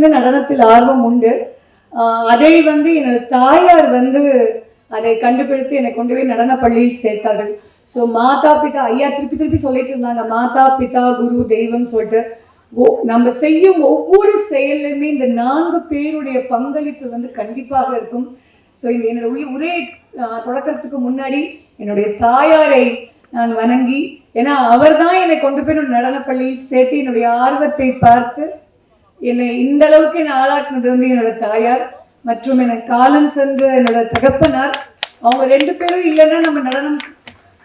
வயசுலேருந்து நடனத்தில் ஆர்வம் உண்டு. அதை வந்து எனது தாயார் வந்து அதை கண்டுபிடித்து என்னை கொண்டு போய் நடன பள்ளியில் சேர்த்தார்கள். ஸோ மாதா பிதா ஐயா திருப்பி திருப்பி சொல்லிட்டு இருந்தாங்க. மாதா பிதா குரு தெய்வம் சொல்லிட்டு. ஓ- நம்ம செய்யும் ஒவ்வொரு செயலுமே இந்த நான்கு பேருடைய பங்களிப்பு வந்து கண்டிப்பாக இருக்கும். ஸோ இந்த என்னோட உயிர் உரை தொடக்கறதுக்கு முன்னாடி என்னுடைய தாயாரை நான் வணங்கி ஏன்னா அவர் தான் என்னை கொண்டு போய் நடனப்பள்ளியில் பள்ளியில் சேர்த்து என்னுடைய ஆர்வத்தை பார்த்து என்னை இந்த அளவுக்கு என்னை ஆளாக்குனது வந்து என்னோட தாயார் மற்றும் எனக்கு காலம் சென்ற என்னோட தகப்பனார். அவங்க ரெண்டு பேரும் இல்லைன்னா நம்ம நடனம்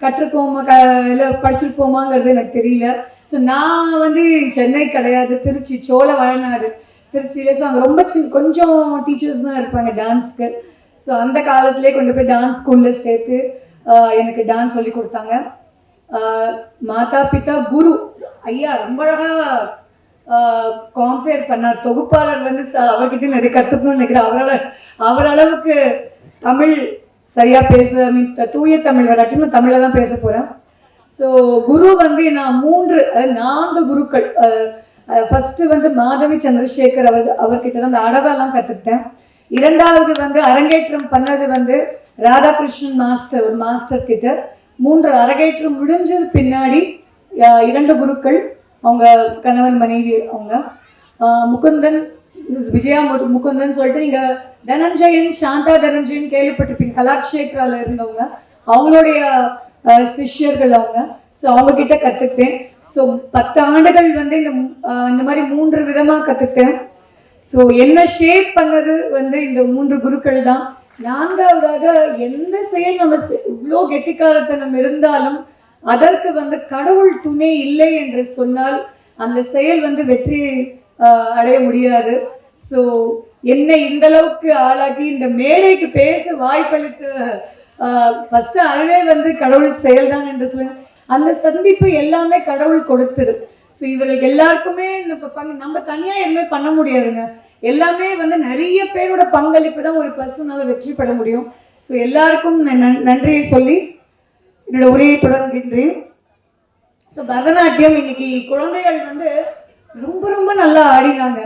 கற்றுக்கோமா க இல்லை படிச்சிருப்போமாங்கிறது எனக்கு தெரியல. ஸோ நான் வந்து சென்னை கிடையாது திருச்சி சோழ வளநாடு திருச்சியில். ஸோ அங்கே ரொம்ப சின்ன கொஞ்சம் டீச்சர்ஸ் தான் இருப்பாங்க டான்ஸ்க்கு ஸோ அந்த காலத்திலே கொண்டு போய் டான்ஸ் ஸ்கூலில் சேர்த்து எனக்கு டான்ஸ் சொல்லி கொடுத்தாங்க. மாதா பிதா குரு. ஐயா ரொம்ப அழகாக காம்பேர் பண்ணார் தொகுப்பாளர் வந்து ச- அவர்கிட்ட நிறைய கற்றுக்கணும்னு நினைக்கிறேன். அவரால் அவரளவுக்கு அளவுக்கு தமிழ் சரியா பேச மீன் தூய தமிழ் வராட்டி நான் தமிழில் தான் பேச போகிறேன் ஸோ குரு வந்து நான் மூன்று நான்கு குருக்கள். ஃபஸ்ட்டு வந்து மாதவி சந்திரசேகர் அவர் அவர்கிட்ட தான் அந்த அடவெல்லாம் கற்றுக்கிட்டேன் இரண்டாவது வந்து அரங்கேற்றம் பண்ணது வந்து ராதாகிருஷ்ணன் மாஸ்டர் ஒரு மாஸ்டர் கிட்ட. மூன்று அரங்கேற்றம் முடிஞ்சது பின்னாடி இரண்டு குருக்கள். அவங்க கணவன் மனைவி அவங்க. முகுந்தன் மிஸ் விஜயா முகுந்தன் சொல்லிட்டு நீங்க தனஞ்சயன் சாந்தா தனஞ்சயன் கேள்விப்பட்டிருப்பீங்க. கலாக்ஷேத்ரால இருந்தவங்க. அவங்களுடைய சிஷ்யர்கள் அவங்க. ஸோ அவங்க கிட்ட கத்துக்கிட்டேன். ஸோ பத்து ஆண்டுகள் வந்து இந்த இந்த மாதிரி மூன்று விதமா கத்துக்கிட்டேன். ஸோ என்ன ஷேப் பண்ணது வந்து இந்த மூன்று குருக்கள் தான். நான்காவதாக எந்த செயல் நம்ம இவ்வளோ இவ்வளோ கெட்டிக்காரத்தனம் இருந்தாலும் அதற்கு வந்து கடவுள் துணை இல்லை என்று சொன்னால் அந்த செயல் வந்து வெற்றி அடைய முடியாது. ஸோ என்னை இந்த அளவுக்கு ஆளாக்கி இந்த மேடைக்கு பேச வாய்ப்பளித்த ஃபர்ஸ்ட் அறவே வந்து கடவுள் செயல்தான் என்று சொன்னேன் அந்த சந்திப்பு எல்லாமே கடவுள் கொடுத்தது. ஸோ இவர்களுக்கு எல்லாருக்குமே இந்த பங்கு நம்ம தனியாக எதுவுமே பண்ண முடியாதுங்க. எல்லாமே வந்து நிறைய பேரோட பங்களிப்பு தான் ஒரு பர்சனால வெற்றி பெற முடியும். ஸோ எல்லாருக்கும் நன்றியை சொல்லி என்னோட உரையை தொடர்கின்றேன் ஸோ பரதநாட்டியம் இன்னைக்கு குழந்தைகள் வந்து ரொம்ப ரொம்ப நல்லா ஆடினாங்க.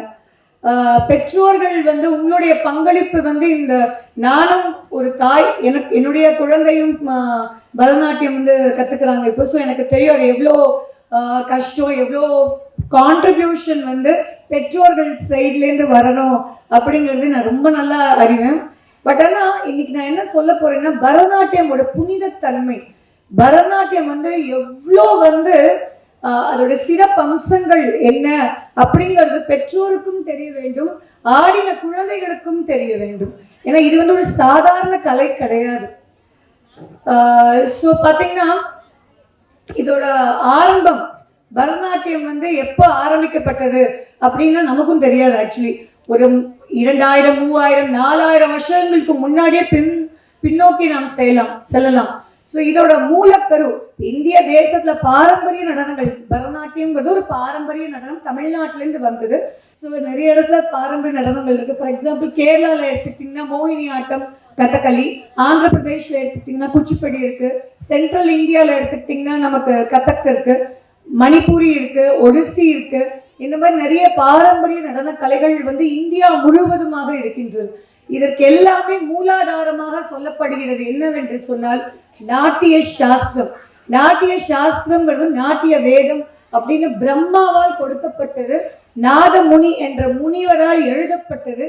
பெற்றோர்கள் வந்து உங்களுடைய பங்களிப்பு வந்து இந்த நானும் ஒரு தாய் எனக்கு என்னுடைய குழந்தையும் பரதநாட்டியம் வந்து கற்றுக்குறாங்க இப்போ ஸோ எனக்கு தெரியும் அது எவ்வளோ கஷ்டம் எவ்வளோ கான்ட்ரிபியூஷன் வந்து பெற்றோர்கள் சைட்லேருந்து வரணும் அப்படிங்கிறது நான் ரொம்ப நல்லா அறிவேன். பட் ஆனால் இன்னைக்கு நான் என்ன சொல்ல போறேன்னா பரதநாட்டியமோட புனிதத்தன்மை பரதநாட்டியம் வந்து எவ்வளோ வந்து ஆஹ், அதோட சிறப்பம்சங்கள் என்ன அப்படிங்கிறது பெற்றோருக்கும் தெரிய வேண்டும் ஆடின குழந்தைகளுக்கும் தெரிய வேண்டும். ஏன்னா இது வந்து ஒரு சாதாரண கலை கிடையாது. ஸோ பார்த்தீங்கன்னா இதோட ஆரம்பம் பரதநாட்டியம் வந்து எப்போ ஆரம்பிக்கப்பட்டது அப்படின்னா நமக்கும் தெரியாது ஆக்சுவலி ஒரு இரண்டாயிரம் மூவாயிரம் நாலாயிரம் வருஷங்களுக்கு முன்னாடியே பின் பின்னோக்கி நாம் செய்யலாம் செல்லலாம். ஸோ இதோட மூலப்பெரு இந்திய தேசத்துல பாரம்பரிய நடனங்கள் பரதநாட்டியம்ங்கிறது ஒரு பாரம்பரிய நடனம் தமிழ்நாட்டிலேருந்து வந்தது. ஸோ நிறைய இடத்துல பாரம்பரிய நடனங்கள் இருக்கு. ஃபார் எக்ஸாம்பிள் கேரளாவில் எடுத்துக்கிட்டிங்கன்னா மோகினி ஆட்டம் கதகளி ஆந்திர பிரதேஷில் எடுத்துக்கிட்டிங்கன்னா குச்சிப்படி இருக்கு. சென்ட்ரல் இந்தியாவில் எடுத்துக்கிட்டிங்கன்னா நமக்கு கதக் இருக்கு. மணிப்பூரி இருக்கு ஒடிசி இருக்கு. இந்த மாதிரி நிறைய பாரம்பரிய நடன கலைகள் வந்து இந்தியா முழுவதுமாக இருக்கின்றது. இதற்கு எல்லாமே மூலாதாரமாக சொல்லப்படுகிறது என்னவென்று சொன்னால் நாட்டிய சாஸ்திரம். நாட்டிய சாஸ்திரம்ங்கிறது நாட்டிய வேதம் அப்படின்னு பிரம்மாவால் கொடுக்கப்பட்டது நாதமுனி என்ற முனிவரால் எழுதப்பட்டது.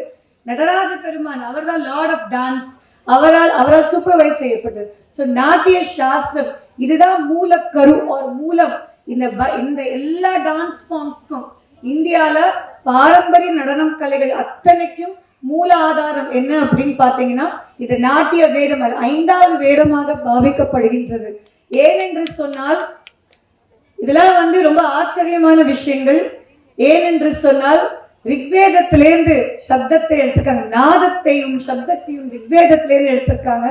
நடராஜ பெருமான் அவர்தான் லார்ட் ஆஃப் டான்ஸ். அவரால் அவரால் சூப்பர்வைஸ் செய்யப்பட்டது. ஸோ நாட்டிய சாஸ்திரம் இதுதான் மூலக்கரு ஒரு மூலம். இந்த இந்த எல்லா டான்ஸ் ஃபார்ம்ஸ்க்கும் இந்தியால பாரம்பரிய நடனம் கலைகள் அத்தனைக்கும் மூல ஆதாரம் என்ன அப்படின்னு பார்த்தீங்கன்னா இது நாட்டிய வேதம் அது ஐந்தாவது வேதமாக பாவிக்கப்படுகின்றது. ஏனென்று சொன்னால் இதெல்லாம் வந்து ரொம்ப ஆச்சரியமான விஷயங்கள். ஏனென்று சொன்னால் ரிக்வேதத்திலேருந்து சப்தத்தை எடுத்திருக்காங்க. நாதத்தையும் சப்தத்தையும் ரிக்வேதத்திலேருந்து எடுத்திருக்காங்க.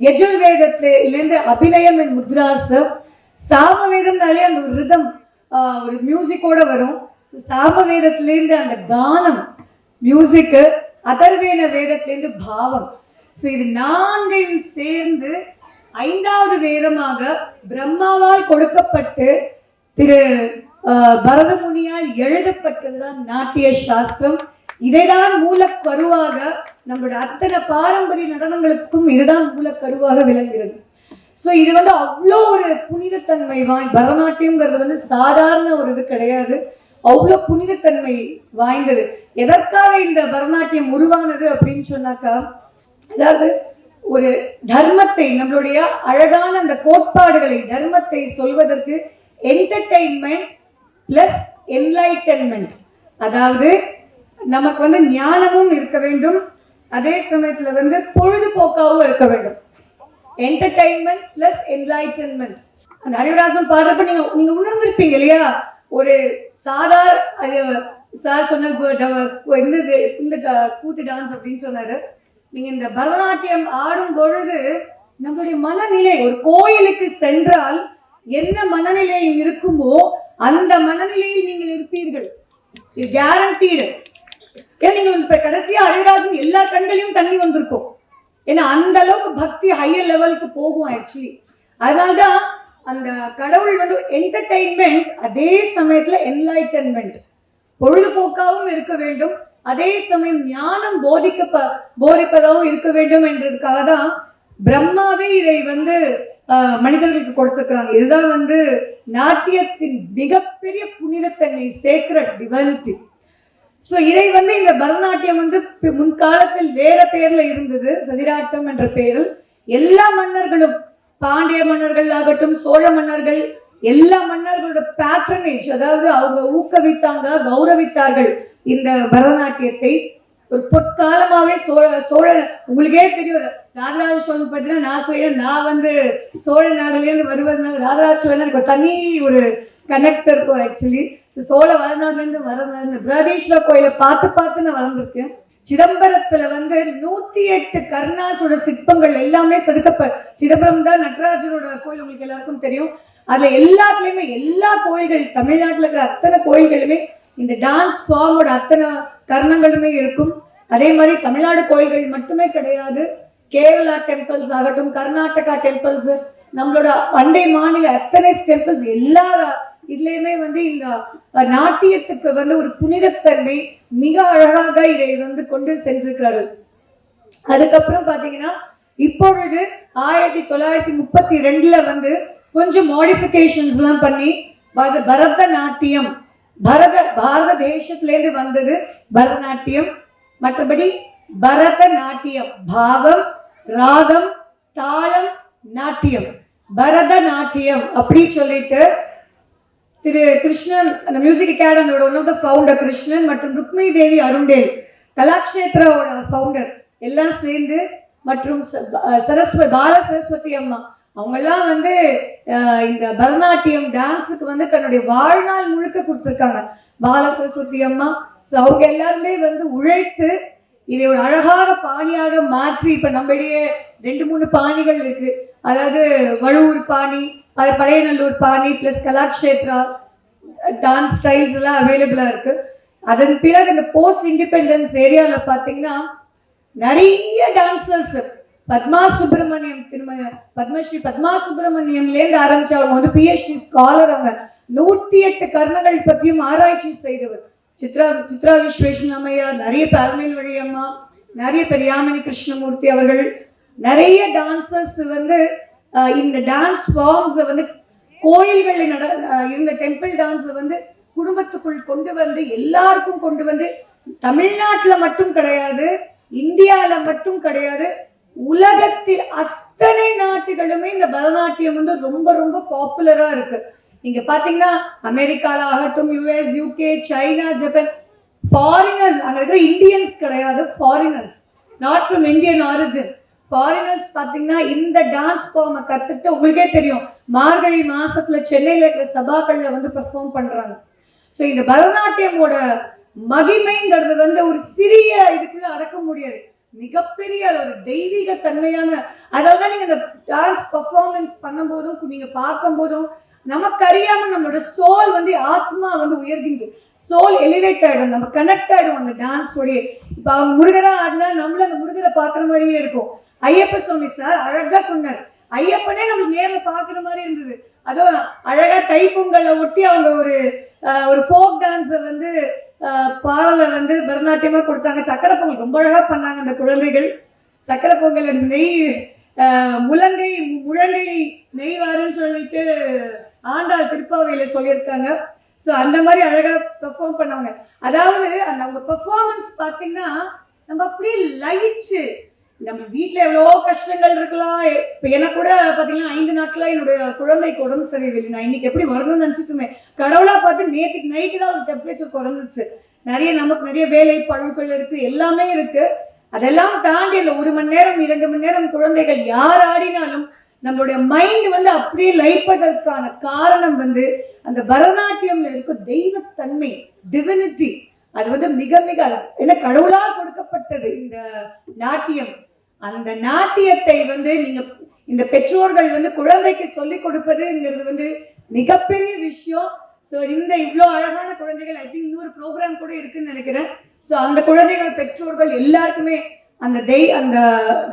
யஜுர்வேதத்திலேருந்து அபிநயம் என் முத்ராசம் சாமவேதம்னாலே அந்த ஒரு ரிதம் ஒரு மியூசிக்கோட வரும். ஸோ சாமவேதத்திலேருந்து அந்த கானம் மியூசிக்கு அதர்வேத வேதத்திலேருந்து பாவம். ஸோ இது நான்கையும் சேர்ந்து ஐந்தாவது வேதமாக பிரம்மாவால் கொடுக்கப்பட்டு திரு ஆஹ், பரதமுனியால் எழுதப்பட்டதுதான் நாட்டிய சாஸ்திரம். இதைதான் மூலக்கருவாக நம்மளுடைய அத்தனை பாரம்பரிய நடனங்களுக்கும் இதுதான் மூலக்கருவாக விளங்குகிறது. ஸோ இது வந்து அவ்வளோ ஒரு புனிதத்தன்மை வாய் பரதநாட்டியம்ங்கிறது வந்து சாதாரண ஒரு இது கிடையாது. அவ்வளோ புனிதத்தன்மை வாய்ந்தது. எதற்காக இந்த பரதநாட்டியம் உருவானது அப்படின்னு சொன்னாக்கா அதாவது ஒரு தர்மத்தை நம்மளுடைய அழகான அந்த கோட்பாடுகளை தர்மத்தை சொல்வதற்கு என்டர்டெயின்மெண்ட் பிளஸ் என்லைட்டன்மெண்ட் அதாவது நமக்கு வந்து ஞானமும் இருக்க வேண்டும். அதே சமயத்துல வந்து பொழுதுபோக்காகவும் இருக்க வேண்டும். என்டர்டைன்மெண்ட் பிளஸ் என்லைட்டன்மெண்ட் அந்த ஹரிவராசன் பாடுறப்ப நீங்க நீங்க உணர்ந்திருப்பீங்க இல்லையா? ஒரு சாதாரண அது சார் சொன்ன கு- ட- இந்த இது- இந்த ட- கூத்து டான்ஸ் அப்படின்னு சொன்னாரு. நீங்க இந்த பரதநாட்டியம் ஆடும் பொழுது நம்மளுடைய மனநிலை ஒரு கோயிலுக்கு சென்றால் என்ன மனநிலையில் இருக்குமோ அந்த மனநிலையில் நீங்கள் இருப்பீர்கள். இது கேரண்டீடு ஏன்னா நீங்க இப்ப கடைசியா ஹரிவராசன் எல்லா கண்களையும் தண்ணி வந்திருக்கும். ஏன்னா அந்த அளவுக்கு பக்தி ஹையர் லெவலுக்கு போகும் ஆக்சுவலி அதனால்தான் அந்த கடவுள் வந்து என்டர்டெயின்மெண்ட் அதே சமயத்தில் என்லைட்டன்மெண்ட் பொழுதுபோக்காகவும் இருக்க வேண்டும். அதே சமயம் ஞானம் போதிக்க போதிப்பதாகவும் இருக்க வேண்டும் என்றதுக்காக தான் பிரம்மாவே இதை வந்து ஆஹ், மனிதர்களுக்கு கொடுத்துருக்குறாங்க. இதுதான் வந்து நாட்டியத்தின் மிகப்பெரிய புனிதத்தன்மை சேக்ரட் டிவனிட்டி ஸோ இதை வந்து இந்த பரதநாட்டியம் வந்து முன்காலத்தில் வேற பேர்ல இருந்தது. சதிராட்டம் என்ற பெயரில் எல்லா மன்னர்களும் பாண்டிய மன்னர்கள் ஆகட்டும் சோழ மன்னர்கள் எல்லா மன்னர்களோட பேட்ரனேஜ் அதாவது அவங்க ஊக்குவித்தாங்க கௌரவித்தார்கள் இந்த பரதநாட்டியத்தை. ஒரு பொற்காலமாவே சோழ சோழ உங்களுக்கே தெரியும் ராஜராஜ சோழன் பார்த்தீங்கன்னா நான் சொல்றேன் நான் வந்து சோழ நாடுலேருந்து வருவதுனால ராஜராஜ சோழன் எனக்கு தனி ஒரு கனெக்ட் இருக்கும் ஆக்சுவலி சோழ வரநாடுலேருந்து வர இந்த பிரகதீஸ்வரர் கோயிலை பார்த்து பார்த்து நான் வளர்ந்துருக்கேன். சிதம்பரத்துல வந்து நூத்தி எட்டு கருணாசோட சிற்பங்கள் எல்லாமே செதுக்கப்ப சிதம்பரம் தான் நடராஜனோட கோயில் உங்களுக்கு எல்லாருக்கும் தெரியும். அதுல எல்லாத்துலயுமே எல்லா கோயில்கள் தமிழ்நாட்டுல இருக்கிற அத்தனை கோயில்களுமே இந்த டான்ஸ் ஃபார்மோட அத்தனை கர்ணங்களுமே இருக்கும். அதே மாதிரி தமிழ்நாடு கோயில்கள் மட்டுமே கிடையாது. கேரளா டெம்பிள்ஸ் ஆகட்டும் கர்நாடகா டெம்பிள்ஸ் நம்மளோட பண்டை மாநில அத்தனை டெம்பிள்ஸ் எல்லா இதுலயுமே வந்து இந்த நாட்டியத்துக்கு வந்து ஒரு புனிதத்தன்மை மிக அழகாக இதை வந்து கொண்டு சென்றிருக்கிறார்கள். அதுக்கப்புறம் பாத்தீங்கன்னா இப்பொழுது ஆயிரத்தி தொள்ளாயிரத்தி முப்பத்தி ரெண்டுல வந்து கொஞ்சம் மாடிஃபிகேஷன்ஸ்லாம் பண்ணி பரத பரதநாட்டியம் பரத பாரத தேசத்திலேருந்து வந்தது பரதநாட்டியம். மற்றபடி பரதநாட்டியம் பாவம் ராகம் தாளம் நாட்டியம். பரதநாட்டியம் அப்படின்னு சொல்லிட்டு திரு கிருஷ்ணன் அந்த music அகாடமியோட one of the founder Krishnan மற்றும் ருக்மிணி தேவி அருண்டேல் கலாக்ஷேத்ராவோட ஃபவுண்டர் எல்லாம் சேர்ந்து மற்றும் ச- சரஸ்வதி பால சரஸ்வதி அம்மா. அவங்கெல்லாம் வந்து இந்த பரதநாட்டியம் டான்ஸுக்கு வந்து தன்னுடைய வாழ்நாள் முழுக்க கொடுத்துருக்காங்க. பால சரஸ்வதி அம்மா. ஸோ அவங்க எல்லாருமே வந்து உழைத்து இதை ஒரு அழகாக பாணியாக மாற்றி இப்போ நம்மளிடையே ரெண்டு மூணு பாணிகள் இருக்கு. அதாவது வழுவூர் பாணி அது பழையநல்லூர் பாணி ப்ளஸ் கலாக்ஷேத்ரா டான்ஸ் ஸ்டைல்ஸ் எல்லாம் அவைலபிளாக இருக்கு. அதன் பிறகு இந்த போஸ்ட் இண்டிபெண்டன்ஸ் ஏரியாவில் பார்த்தீங்கன்னா நிறைய டான்ஸர்ஸ் பத்மா சுப்பிரமணியம் திருமண பத்மஸ்ரீ பத்மா சுப்பிரமணியம்லேருந்து ஆரம்பிச்சு அவங்க வந்து பிஹெச்டி ஸ்காலர் அவங்க. நூற்றி எட்டு கர்மங்கள் பற்றியும் ஆராய்ச்சி செய்தவர். சித்ரா சித்ரா விஸ்வேஷன் அம்மையா நிறைய பரமேல் வழி அம்மா நிறைய பெரியாமணி கிருஷ்ணமூர்த்தி அவர்கள். நிறைய டான்சர்ஸ் வந்து இந்த டான்ஸ் ஃபார்ம்ஸை வந்து கோயில்களில் நட இந்த இருந்த டெம்பிள் டான்ஸை வந்து குடும்பத்துக்குள் கொண்டு வந்து எல்லாருக்கும் கொண்டு வந்து தமிழ்நாட்டில் மட்டும் கிடையாது இந்தியாவில் மட்டும் கிடையாது உலகத்தில் அத்தனை நாட்டுகளுமே இந்த பரதநாட்டியம் வந்து ரொம்ப ரொம்ப பாப்புலராக இருக்கு. நீங்க பாத்தீங்கன்னா அமெரிக்கால ஆகட்டும் US UK China Japan foreigners அங்கே இருக்கிற இந்தியன்ஸ் கிடையாது foreigners not from Indian origin foreigners பார்த்தீங்கன்னா இந்த டான்ஸ் ஃபார்மை கற்றுக்கிட்டு உங்களுக்கே தெரியும். மார்கழி மாதத்தில் சென்னையில் இருக்கிற சபாக்களில் வந்து பெர்ஃபார்ம் பண்ணுறாங்க ஸோ இந்த பரதநாட்டியமோட மகிமைங்கிறது வந்து ஒரு சிறிய இதுக்குள்ள அடக்க முடியாது. மிகப்பெரிய ஒரு தெய்வீக தன்மையான அதனால தான் நீங்கள் இந்த டான்ஸ் பர்ஃபார்மன்ஸ் பண்ணும்போதும் நீங்கள் பார்க்கும்போதும் நமக்கு அறியாமல் நம்மளோட சோல் வந்து ஆத்மா வந்து உயர்கின்றது. சோல் எலிவேட் ஆகிடும் நம்ம கனெக்ட் ஆகிடும் அந்த டான்ஸோடய இப்போ அவங்க முருகராக ஆடினா நம்மள அந்த முருகரை பார்க்குற மாதிரியே இருக்கும். ஐயப்ப சுவாமி சார் அழகா சொன்னார். ஐயப்பனே நம்மளுக்கு நேர்ல பார்க்குற மாதிரி இருந்தது. அதுவும் அழகா தைப்பொங்கலை ஒட்டி அவங்க ஒரு ஒரு ஃபோக் டான்ஸை வந்து பாடலை வந்து பரதநாட்டியமா கொடுத்தாங்க. சக்கரை பொங்கல் ரொம்ப அழகா பண்ணாங்க அந்த குழந்தைகள். சக்கரை பொங்கல் நெய் முழங்கை முழங்கை முழங்கை நெய்வாருன்னு சொல்லிட்டு ஆண்டாள் திருப்பாவையில் சொல்லியிருக்காங்க. ஸோ அந்த மாதிரி அழகாக பெர்ஃபார்ம் பண்ணவங்க. அதாவது அந்த அவங்க பெர்ஃபார்மன்ஸ் பார்த்தீங்கன்னா நம்ம அப்படியே லயிச்சு. நம்ம வீட்டில் எவ்வளோ கஷ்டங்கள் இருக்கலாம். இப்போ எனக்கு கூட பார்த்தீங்கன்னா ஐந்து நாட்களா என்னுடைய குழந்தைக்கு உடம்பு சரியில்லை. நான் இன்னைக்கு எப்படி வரணும்னு நினச்சிட்டுமே கடவுளாக பார்த்து நேற்றுக்கு நைட்டு தான் ஒரு டெம்பரேச்சர் குறைஞ்சிச்சு நிறைய நமக்கு நிறைய வேலை பழுக்கள் இருக்குது எல்லாமே இருக்குது அதெல்லாம் தாண்டி இல்லை ஒரு மணி நேரம் இரண்டு மணி நேரம் குழந்தைகள் யார் ஆடினாலும் நம்மளுடைய மைண்ட் வந்து அப்படியே லைப்பதற்கான காரணம் வந்து அந்த பரதநாட்டியம்ல இருக்க தெய்வத்தன்மை டிவினிட்டி அது வந்து மிக மிக என்ன கடவுளால் கொடுக்கப்பட்டது இந்த நாட்டியம். அந்த நாட்டியத்தை வந்து நீங்க இந்த பெற்றோர்கள் வந்து குழந்தைக்கு சொல்லிக் கொடுப்பதுங்கிறது வந்து மிகப்பெரிய விஷயம். ஸோ இந்த இவ்வளோ அழகான குழந்தைகள் ஐ திங்க் இன்னொரு ப்ரோக்ராம் கூட இருக்குன்னு நினைக்கிறேன். ஸோ அந்த குழந்தைகள் பெற்றோர்கள் எல்லாருக்குமே அந்த தெய் அந்த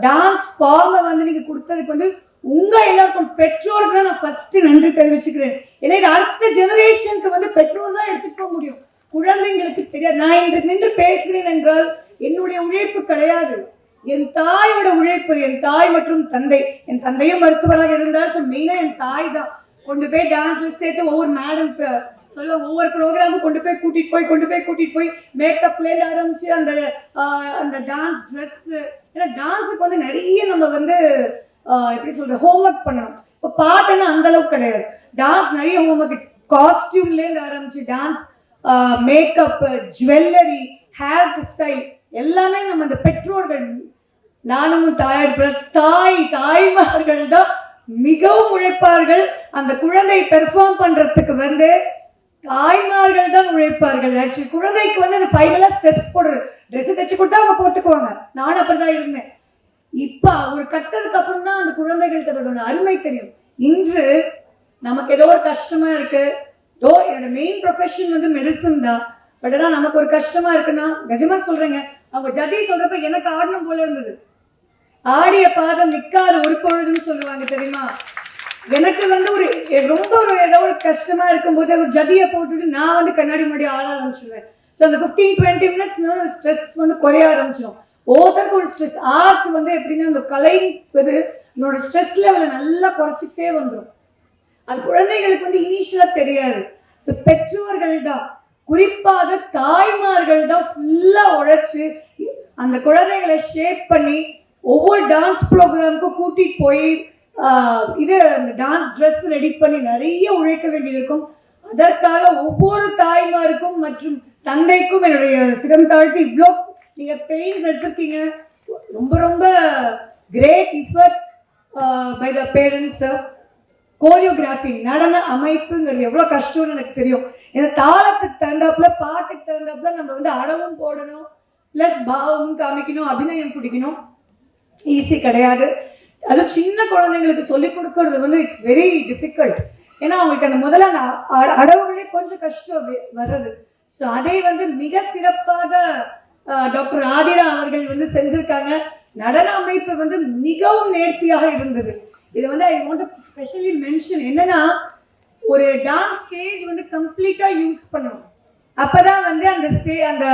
டான்ஸ் ஃபார்மை வந்து நீங்க கொடுத்ததுக்கு வந்து உங்க எல்லாருக்கும் பெற்றோருக்கு தான் நான் ஃபர்ஸ்ட் நன்றி தெரிவிச்சுக்கிறேன். ஏன்னா இது அடுத்த ஜெனரேஷனுக்கு வந்து பெற்றோர் தான் எடுத்துட்டு போக முடியும். குழந்தைங்களுக்கு தெரியாது. நான் இன்று நின்று பேசுகிறேன் என்றால் என்னுடைய உழைப்பு கிடையாது. என் தாயோட உழைப்பு என் தாய் மற்றும் தந்தை. என் தந்தையும் மருத்துவராக இருந்தால் ஸோ மெயினாக என் தாய் தான். கொண்டு போய் டான்ஸ்ல சேர்த்து ஒவ்வொரு மேடம் சொல்ல ஒவ்வொரு ப்ரோக்ராமும் கொண்டு போய் கூட்டிட்டு போய் கொண்டு போய் கூட்டிட்டு போய் மேக்கப்லேருந்து ஆரம்பிச்சு அந்த அந்த டான்ஸ் ட்ரெஸ்ஸு ஏன்னா டான்ஸுக்கு வந்து நிறைய நம்ம வந்து எப்படி சொல்றது ஹோம்ஒர்க் பண்ணணும். இப்போ பாட்டுன்னா அந்த அளவுக்கு கிடையாது. டான்ஸ் நிறைய ஹோம்ஒர்க் காஸ்டியூம்லேருந்து ஆரம்பிச்சு dance makeup jewellery hair style எல்லாமே நம்ம இந்த பெற்றோர்கள் நானும் தாயார் தாய் தாய்மார்கள் தான் மிகவும் உழைப்பார்கள். அந்த குழந்தை பெர்ஃபார்ம் பண்றதுக்கு வந்து தாய்மார்கள் தான் உழைப்பார்கள். ஆக்சுவலி குழந்தைக்கு வந்து அந்த ஃபைனலாக ஸ்டெப்ஸ் போடுறது. ட்ரெஸ் தைச்சு கொடுத்தா அவங்க போட்டுக்குவாங்க. நானும் அப்படிதான் இருந்தேன். இப்போ ஒரு கட்டதுக்கு அப்புறம் தான் அந்த குழந்தைகளுக்கு அதோட அருமை தெரியும். இன்று நமக்கு ஏதோ ஒரு கஷ்டமா இருக்கு. ஓ என்னோட மெயின் ப்ரொஃபஷன் வந்து மெடிசன் தான். பட் ஆனால் நமக்கு ஒரு கஷ்டமா இருக்குன்னா நிஜமா சொல்றேங்க அவங்க ஜதி சொல்றப்ப எனக்கு ஆடணும் போல இருந்தது. ஆடிய பாதம் நிற்காத ஒரு பொழுதுன்னு சொல்லுவாங்க தெரியுமா? எனக்கு வந்து ஒரு ரொம்ப ஒரு ஏதோ ஒரு கஷ்டமா இருக்கும்போது ஒரு ஜதியை போட்டுட்டு நான் வந்து கண்ணாடி முன்னாடி ஆட ஆரம்பிச்சிடுவேன் ஸோ அந்த ஃபிஃப்டீன் டுவெண்ட்டி மினிட்ஸ் ஸ்ட்ரெஸ் வந்து குறைய ஆரம்பிச்சிடும் ஒவ்வொருத்தருக்கும் ஒரு ஸ்ட்ரெஸ் ஆர்ட் வந்து எப்படின்னா அந்த கலை வந்து என்னோட ஸ்ட்ரெஸ் லெவலை நல்லா குறைச்சிக்கிட்டே வந்துடும் அது குழந்தைகளுக்கு வந்து இனிஷியலா தெரியாது. ஸோ பெற்றோர்கள் தான் குறிப்பாக தாய்மார்கள் தான் ஃபுல்லா உழைச்சு அந்த குழந்தைகளை ஷேப் பண்ணி ஒவ்வொரு டான்ஸ் ப்ரோக்ராமுக்கும் கூட்டிட்டு போய் இது அந்த டான்ஸ் ட்ரெஸ் ரெடி பண்ணி நிறைய உழைக்க வேண்டியிருக்கும். அதற்காக ஒவ்வொரு தாய்மாருக்கும் மற்றும் தந்தைக்கும் என்னுடைய சிரம் தாழ்த்தி இவ்வளோ நீங்கள் பெயின்ஸ் எடுத்திருக்கீங்க. ரொம்ப ரொம்ப great effort by the parents choreography நடன அமைப்புங்கிறது எவ்வளோ கஷ்டம்னு எனக்கு தெரியும். ஏன்னா தாளத்துக்கு தகுந்தாப்புல பாட்டுக்கு தகுந்தாப்புல நம்ம வந்து அடவும் போடணும் ப்ளஸ் பாவமும் காமிக்கணும் அபிநயம் பிடிக்கணும். ஈஸி கிடையாது. அதுவும் சின்ன குழந்தைங்களுக்கு சொல்லிக் கொடுக்கறது வந்து இட்ஸ் வெரி டிஃபிகல்ட் ஏன்னா அவங்களுக்கு அந்த முதல்ல அந்த அ- அடவுகளே கொஞ்சம் கஷ்டம் வர்றது. ஸோ அதை வந்து மிக சிறப்பாக டாக்டர் ஆதிரா அவர்கள் வந்து செஞ்சிருக்காங்க. நடன அமைப்பு வந்து மிகவும் நேர்த்தியாக இருந்தது. இது வந்து ஐ வாண்ட் ஸ்பெஷலி மென்ஷன் என்னன்னா ஒரு டான்ஸ் ஸ்டேஜ் வந்து கம்ப்ளீட்டாக யூஸ் பண்ணணும். அப்பதான் வந்து அந்த ஸ்டே அந்த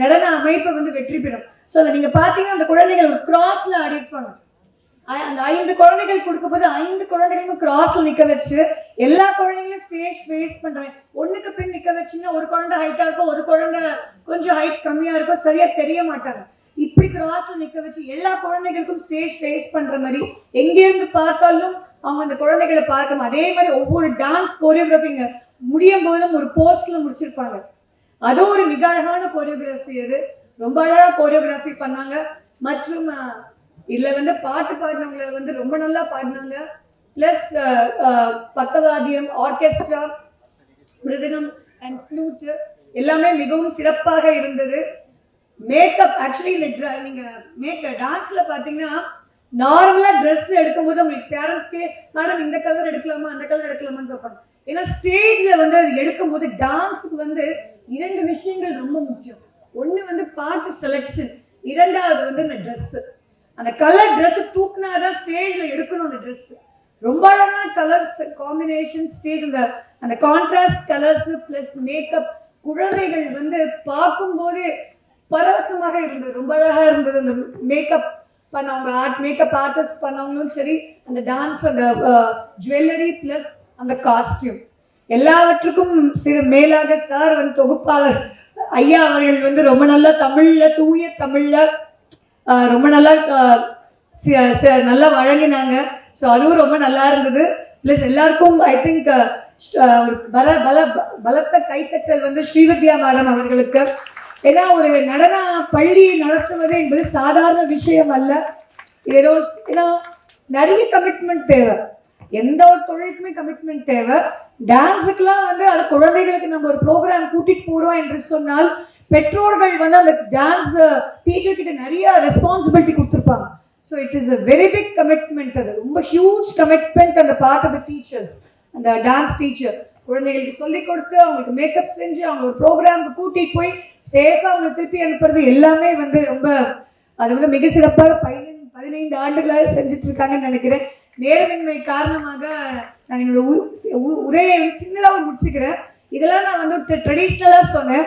நடன அமைப்பை வந்து வெற்றி பெறும். ஸோ அதை நீங்கள் பார்த்தீங்கன்னா அந்த குழந்தைகள் கிராஸில் கிராஸ்ல ஆடி இருப்பாங்க. அந்த ஐந்து குழந்தைகள் கொடுக்கும் போது ஐந்து குழந்தைகளும் கிராஸ்ல நிக்க வச்சு எல்லா குழந்தைங்களும் ஸ்டேஜ் ஃபேஸ் பண்றேன் ஒண்ணுக்கு பின் நிக்க வச்சுன்னா ஒரு குழந்தை ஹைட்டா இருக்கும் ஒரு குழந்தை கொஞ்சம் ஹைட் கம்மியா இருக்கும் சரியா தெரிய மாட்டாங்க. இப்படி கிராஸ்ல நிக்க வச்சு எல்லா குழந்தைகளுக்கும் ஸ்டேஜ் ஃபேஸ் பண்ற மாதிரி எங்கேருந்து பார்த்தாலும் அவங்க அந்த குழந்தைகளை பார்க்கணும் அதே மாதிரி ஒவ்வொரு டான்ஸ் கோரியோகிராஃபிங்க முடியும் போதும் ஒரு போஸ்ட்ல முடிச்சிருப்பாங்க. அதுவும் ஒரு மிக அழகான கோரியோகிராஃபி அது. ரொம்ப அழகாக கோரியோகிராஃபி பண்ணாங்க. மற்றும் இதில் வந்து பாட்டு பாடினவங்களை வந்து ரொம்ப நல்லா பாடினாங்க. ப்ளஸ் பக்கவாத்தியம் ஆர்கெஸ்ட்ரா மிருதகம் அண்ட் ஸ்லூட்டு எல்லாமே மிகவும் சிறப்பாக இருந்தது. மேக்கப் ஆக்சுவலி இந்த dra- நீங்க மேக்க டான்ஸ்ல பாத்தீங்கன்னா நார்மலா ட்ரெஸ் எடுக்கும்போது உங்களுக்கு பேரண்ட்ஸ்க்கு மேடம் இந்த கலர் எடுக்கலாமா? அந்த கலர் எடுக்கலாமான்னு கேட்பாங்க. ஏன்னா ஸ்டேஜில் வந்து அது எடுக்கும்போது டான்ஸுக்கு வந்து இரண்டு விஷயங்கள் ரொம்ப முக்கியம். ஒன்று வந்து பாட்டு செலெக்ஷன் இரண்டாவது வந்து இந்த ட்ரெஸ்ஸு அந்த கலர் Dress தூக்குனாதான் ஸ்டேஜில் எடுக்கணும் அந்த ட்ரெஸ்ஸு ரொம்ப அழகான கலர்ஸ் காம்பினேஷன் ஸ்டேஜ் அந்த அந்த கான்ட்ராஸ்ட் கலர்ஸு ப்ளஸ் மேக்கப் குழந்தைகள் வந்து பார்க்கும்போது பரவசமாக இருந்தது. ரொம்ப அழகா இருந்தது அந்த மேக்கப் பண்ணவங்க ஆர்ட் மேக்கப் ஆர்டிஸ்ட் பண்ணவங்களும் சரி அந்த டான்ஸ் அந்த ஜுவல்லரி ப்ளஸ் அந்த காஸ்டியூம் எல்லாவற்றுக்கும் சிறு மேலாக சார் வந்து தொகுப்பாளர். ஐயா அவர்கள் வந்து ரொம்ப நல்லா தமிழ்ல தூய தமிழ்ல ரொம்ப நல்லா நல்லா வழங்கினாங்க. ஸோ அதுவும் ரொம்ப நல்லா இருந்தது. ப்ளஸ் எல்லாருக்கும் ஐ திங்க் ஒரு பல பல பலத்த கைத்தட்டல் வந்து ஸ்ரீவித்யா மேடம் அவர்களுக்கு. ஏன்னா ஒரு நடன பள்ளி நடத்துவது என்பது சாதாரண விஷயம் அல்ல. இது ஏதோ ஏன்னா நிறைய கமிட்மெண்ட் தேவை. எந்த ஒரு தொழிலுக்குமே கமிட்மெண்ட் தேவை. டான்ஸுக்கெல்லாம் வந்து அது குழந்தைகளுக்கு நம்ம ஒரு ப்ரோக்ராம் கூட்டிகிட்டு போகிறோம் என்று சொன்னால் பெற்றோர்கள் வந்து அந்த டான்ஸ் டீச்சர் கிட்ட நிறைய ரெஸ்பான்சிபிலிட்டி கொடுத்துருப்பாங்க. So it is a very big commitment அது ரொம்ப ஹியூஜ் கமிட்மெண்ட் அந்த பார்ட் ஆஃப் த டீச்சர்ஸ் அந்த டான்ஸ் டீச்சர் குழந்தைகளுக்கு சொல்லிக் கொடுத்து அவங்களுக்கு மேக்கப் செஞ்சு அவங்க ப்ரோக்ராமுக்கு கூட்டிட்டு போய் சேஃபாக அவங்க திருப்பி அனுப்புறது எல்லாமே வந்து ரொம்ப அது வந்து மிக சிறப்பாக பதினைந்து பதினைந்து ஆண்டுகளாக செஞ்சுட்டு இருக்காங்கன்னு நினைக்கிறேன். நேரமின்மை காரணமாக நான் என்னோட உ- உ- உரையை சின்னதாக முடிச்சுக்கிறேன். இதெல்லாம் நான் வந்து ட்ரெடிஷ்னலாக சொன்னேன்.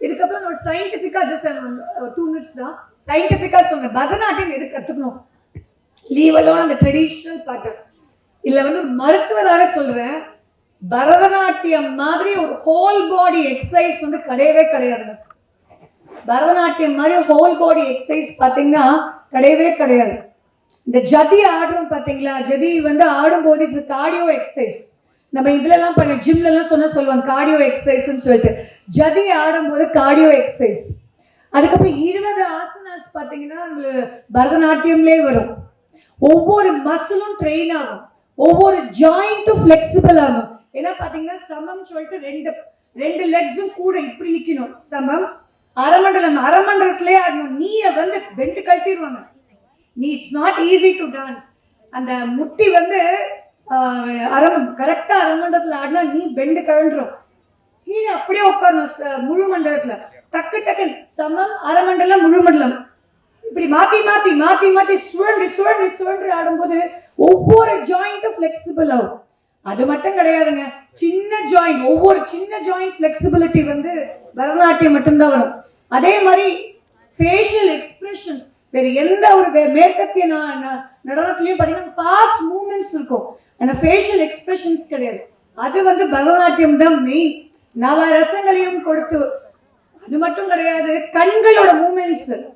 இதுக்கப்புறம் ஒரு சயின்டிஃபிக்காக ஜஸ்ட் டூ மினிட்ஸ் தான். சயின்டிஃபிக்காக சொன்னேன். பரதநாட்டியம் எது கற்றுக்கணும் லீவலோட அந்த ட்ரெடிஷ்னல் பாட்டு இதில் வந்து ஒரு மருத்துவராக சொல்கிறேன் பரதநாட்டியம் மாதிரி ஒரு ஹோல் பாடி எக்ஸசைஸ் வந்து கிடையவே கிடையாது. பரதநாட்டியம் மாதிரி ஹோல் பாடி எக்ஸசைஸ் பார்த்தீங்கன்னா கிடையவே கிடையாது. இந்த ஜதி ஆடுறோம் பார்த்தீங்களா? ஜதி வந்து ஆடும்போது இது கார்டியோ எக்ஸசைஸ் நம்ம இதுலலாம் பண்ண ஜிம்லலாம் சொன்ன சொல்லுவாங்க கார்டியோ எக்ஸசைஸ்ன்னு சொல்லிட்டு. ஜதி ஆடும்போது கார்டியோ எக்ஸசைஸ் அதுக்கப்புறம் இருபது ஆசனாஸ் பார்த்தீங்கன்னா பரதநாட்டியம்லே வரும். ஒவ்வொரு மசிலும் ட்ரெயின் ஆகும். ஒவ்வொரு ஜாயிண்ட்டும் ஃப்ளெக்சிபிள் ஆகும். ஏன்னா பார்த்தீங்கன்னா சமம் சொல்லிட்டு ரெண்டு ரெண்டு லெக்ஸும் கூட இப்படி நிற்கணும் சமம். அரமண்டலம் அரமண்டலத்திலே ஆடணும். நீயை வந்து பெண்டு கழட்டிடுவாங்க. நீ it's not easy to dance அந்த முட்டி வந்து ஆஹ், அரம் கரெக்டாக அரமண்டலத்துல ஆடினா நீ பெண்டு கழண்டுரும். கீழே அப்படியே உட்காரணும் முழு மண்டலத்துல. டக்கு டக்கு சமம் அரமண்டலம் முழு மண்டலம். இப்படி மாத்தி மாத்தி மாத்தி மாத்தி சுழன்று சுழன்று சுழன்று ஆடும்போது ஒவ்வொரு ஜாயிண்ட்டும் ஃபிளெக்சிபிள் ஆகும். அது மட்டும் கிடையாதுங்க. சின்ன ஜாயின் ஒவ்வொரு சின்ன ஜாயின் ஃப்ளெக்சிபிலிட்டி வந்து பரதநாட்டியம் மட்டும்தான் வரும். அதே மாதிரி ஃபேஷியல் எக்ஸ்பிரஷன்ஸ் வேற எந்த ஒரு வே- மேற்கத்திய நா- நா- பார்த்தீங்கன்னா ஃபாஸ்ட் மூமெண்ட்ஸ் இருக்கும். ஆனால் ஃபேஷியல் எக்ஸ்பிரஷன்ஸ் கிடையாது. அது வந்து பரதநாட்டியம் தான் மெயின் நவ ரசங்களையும் கொடுத்து அது மட்டும் கிடையாது கண்களோட மூமெண்ட்ஸ்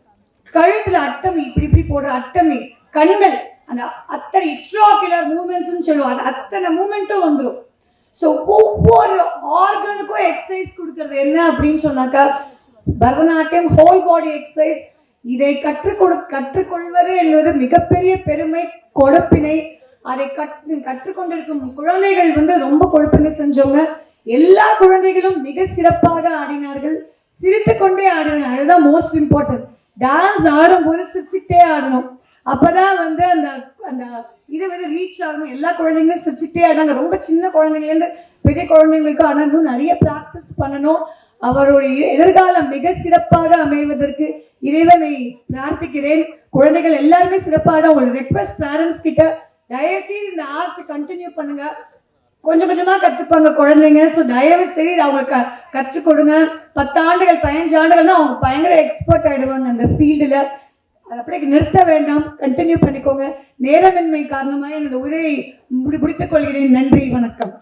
கழுத்துல அட்டமி இப்படி இப்படி போடுற அட்டமி கண்கள். அந்த அத்தனை எக்ஸ்ட்ராகுலர் மூமெண்ட்ஸ்னு சொல்லுவோம். அது அத்தனை மூமெண்ட்டும் வந்துடும் ஸோ ஒவ்வொரு ஆர்கனுக்கும் எக்ஸசைஸ் கொடுக்கறது என்ன அப்படின்னு சொன்னாக்கா பரதநாட்டியம் ஹோல் பாடி எக்ஸசைஸ் இதை கற்றுக்கொடு கற்றுக்கொள்வது என்பது மிகப்பெரிய பெருமை கொடுப்பினை. அதை கற்று கற்றுக்கொண்டிருக்கும் குழந்தைகள் வந்து ரொம்ப கொடுப்பினை செஞ்சவங்க. எல்லா குழந்தைகளும் மிக சிறப்பாக ஆடினார்கள். சிரித்து கொண்டே ஆடினார்கள். அதுதான் மோஸ்ட் இம்பார்ட்டன்ட் டான்ஸ் ஆடும்போது சிரிச்சுக்கிட்டே ஆடணும். அப்பதான் வந்து அந்த அந்த இதை வந்து ரீச் ஆகணும் எல்லா குழந்தைங்களும் சிரிச்சுட்டே ஆடினாங்க ரொம்ப சின்ன குழந்தைங்கலேருந்து பெரிய குழந்தைங்களுக்கு ஆனால் நிறைய ப்ராக்டிஸ் பண்ணணும். அவருடைய எதிர்காலம் மிக சிறப்பாக அமைவதற்கு இறைவனை பிரார்த்திக்கிறேன். குழந்தைகள் எல்லாருமே சிறப்பாக உங்களோட ரெக்வஸ்ட் பேரண்ட்ஸ் கிட்ட தயவுசெய்து இந்த ஆர்ட் கண்டினியூ பண்ணுங்க. கொஞ்சம் கொஞ்சமாக கற்றுப்பாங்க குழந்தைங்க. ஸோ தயவு செய்து அவங்களுக்கு க- கற்றுக் கொடுங்க. பத்து ஆண்டுகள் பதினஞ்சு ஆண்டுகள்னா அவங்க பயங்கர எக்ஸ்பர்ட் ஆகிடுவாங்க அந்த ஃபீல்டில் அது அப்படியே நிறுத்த வேண்டாம். கண்டினியூ பண்ணிக்கோங்க. நேரமின்மை காரணமாக எனது உரையை முடி முடித்துக் கொள்கிறேன். நன்றி வணக்கம்.